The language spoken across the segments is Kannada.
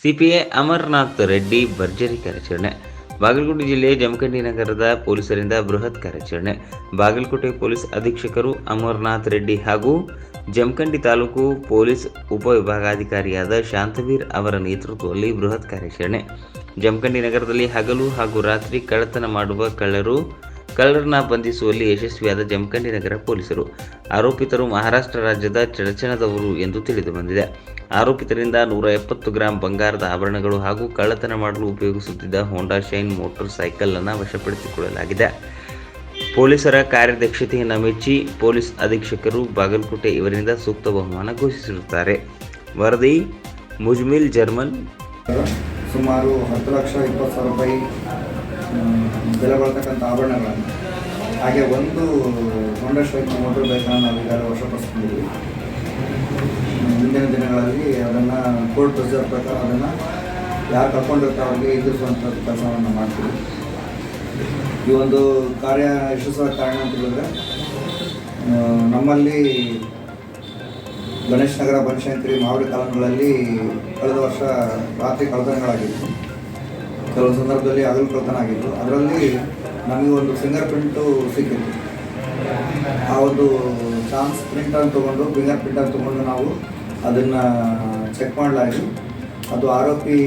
ಸಿಪಿಐ ಅಮರನಾಥ್ ರೆಡ್ಡಿ ಭರ್ಜರಿ ಕಾರ್ಯಾಚರಣೆ. ಬಾಗಲಕೋಟೆ ಜಿಲ್ಲೆಯ ಜಮಖಂಡಿ ನಗರದ ಪೊಲೀಸರಿಂದ ಬೃಹತ್ ಕಾರ್ಯಾಚರಣೆ. ಬಾಗಲಕೋಟೆ ಪೊಲೀಸ್ ಅಧೀಕ್ಷಕರು ಅಮರನಾಥ್ ರೆಡ್ಡಿ ಹಾಗೂ ಜಮಖಂಡಿ ತಾಲೂಕು ಪೊಲೀಸ್ ಉಪವಿಭಾಗಾಧಿಕಾರಿಯಾದ ಶಾಂತವೀರ್ ಅವರ ನೇತೃತ್ವದಲ್ಲಿ ಬೃಹತ್ ಕಾರ್ಯಾಚರಣೆ. ಜಮಖಂಡಿ ನಗರದಲ್ಲಿ ಹಗಲು ಹಾಗೂ ರಾತ್ರಿ ಕಳ್ಳತನ ಮಾಡುವ ಕಳ್ಳರು ಕಳ್ಳರನ್ನ ಬಂಧಿಸುವಲ್ಲಿ ಯಶಸ್ವಿಯಾದ ಜಮಖಂಡಿ ನಗರ ಪೊಲೀಸರು. ಆರೋಪಿತರು ಮಹಾರಾಷ್ಟ್ರ ರಾಜ್ಯದ ಚಡಚಣದವರು ಎಂದು ತಿಳಿದು ಬಂದಿದೆ. ಆರೋಪಿತರಿಂದ ನೂರ ಎಪ್ಪತ್ತು ಗ್ರಾಂ ಬಂಗಾರದ ಆಭರಣಗಳು ಹಾಗೂ ಕಳ್ಳತನ ಮಾಡಲು ಉಪಯೋಗಿಸುತ್ತಿದ್ದ ಹೋಂಡಾ ಶೈನ್ ಮೋಟಾರ್ ಸೈಕಲ್ ಅನ್ನು ವಶಪಡಿಸಿಕೊಳ್ಳಲಾಗಿದೆ. ಪೊಲೀಸರ ಕಾರ್ಯದಕ್ಷತೆಯನ್ನು ಮೆಚ್ಚಿ ಪೊಲೀಸ್ ಅಧೀಕ್ಷಕರು ಬಾಗಲಕೋಟೆ ಇವರಿಂದ ಸೂಕ್ತ ಬಹುಮಾನ ಘೋಷಿಸಿರುತ್ತಾರೆ. ವರದಿ, ಮುಜ್ಮಿಲ್ ಜರ್ಮನ್. ಸುಮಾರು ಹತ್ತು ಲಕ್ಷ ಇಪ್ಪತ್ತು ಸಾವಿರ ರೂಪಾಯಿ ಬೆಲೆ ಬಾಳ್ತಕ್ಕಂಥ ಆಭರಣಗಳನ್ನು. ಹಾಗೆ ಒಂದು ಹೊಂಡಾ ಮೋಟರ್ ಬೈಕನ್ನು ನಾವು ಈಗಾಗಲೇ ವಶಪಡಿಸ್ಕೊಂಡಿದ್ವಿ ಮುಂದಿನ ದಿನಗಳಲ್ಲಿ ಅದನ್ನು ಕೋರ್ಟ್ ಪ್ರೊಸೀಜರ್ ಪ್ರಕಾರ ಅದನ್ನು ಯಾರು ಕರ್ಕೊಂಡಿರ್ತಾರೆ ಅವ್ರಿಗೆ ಎದುರಿಸುವಂಥ ಕೆಲಸವನ್ನು ಮಾಡ್ತೀವಿ. ಈ ಒಂದು ಕಾರ್ಯ ಯಶಸ್ವ ಕಾರಣ ಅಂತ ಹೇಳಿದ್ರೆ ನಮ್ಮಲ್ಲಿ ಗಣೇಶ್ ನಗರ ಬನಶಂಕರಿ ಮಾವಡಿ ಕಾಲೋನಿಗಳಲ್ಲಿ ಕಳೆದ ವರ್ಷ ರಾತ್ರಿ ಕಳ್ಳತನಗಳಾಗಿತ್ತು ಕೆಲವು ಸಂದರ್ಭದಲ್ಲಿ ಹಗಲು ಕಳ್ಳತನ ಆಗಿತ್ತು ಅದರಲ್ಲಿ ನಮಗೆ ಒಂದು ಫಿಂಗರ್ ಪ್ರಿಂಟು ಸಿಕ್ಕಿತ್ತು. ಆ ಒಂದು ಚಾನ್ಸ್ ಪ್ರಿಂಟನ್ನು ತೊಗೊಂಡು ಫಿಂಗರ್ ಪ್ರಿಂಟನ್ನು ತೊಗೊಂಡು ನಾವು ಅದನ್ನು ಚೆಕ್ ಮಾಡಲಾಯಿತು. ಅದು ಆರೋಪಿ,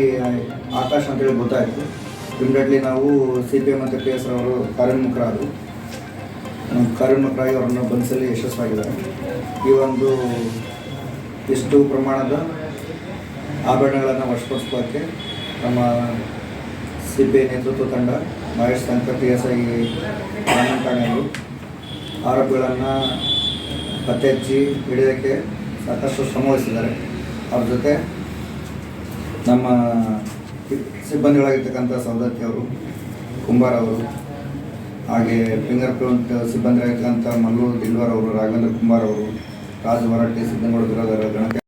ಆಕಾಶ್ ಅಂತೇಳಿ ಗೊತ್ತಾಯಿತು. ಇಮಿಡಿಯೇಟ್ಲಿ ನಾವು ಸಿ ಪಿ ಎಂ ಮತ್ತು ಪಿ ಎಸ್ ಅವರು ಕಾರ್ಯೋನ್ಮುಖರಾದರು ಕಾರ್ಯೋನ್ಮುಖರಾಗಿ ಅವರನ್ನು ಬಂಧಿಸಲು ಯಶಸ್ವಾಗಿದ್ದಾರೆ. ಈ ಒಂದು ಇಷ್ಟು ಪ್ರಮಾಣದ ಆಭರಣಗಳನ್ನು ವಶಪಡಿಸೋಕ್ಕೆ ನಮ್ಮ ಸಿ ಪಿ ನೇತೃತ್ವ ತಂಡ ಮಹೇಶ್ ಪಿ ಎಸ್ ಐ ಠಾಣೆಯವರು ಆರೋಪಿಗಳನ್ನು ಪತ್ತೆ ಹಚ್ಚಿ ಹಿಡಿಯೋಕ್ಕೆ ಸಾಕಷ್ಟು ಶ್ರಮವಹಿಸಿದ್ದಾರೆ ಅವ್ರ ಜೊತೆ ನಮ್ಮ ಸಿಬ್ಬಂದಿಗಳಾಗಿರ್ತಕ್ಕಂಥ ಸವದತ್ತಿ ಅವರು, ಕುಂಬಾರ್ ಅವರು, ಹಾಗೆ ಫಿಂಗರ್ ಪ್ರಿಂಟ್ ಸಿಬ್ಬಂದಿಗಳಾಗಿರ್ತಕ್ಕಂಥ ಮಲ್ಲೂರು ದಿಲ್ವಾರ್ ಅವರು, ರಾಘವೇಂದ್ರ ಕುಮಾರ್ ಅವರು, ರಾಜ್ ಮರಾಠಿ ಸಿದ್ದನಗೌಡ ಗಣಕ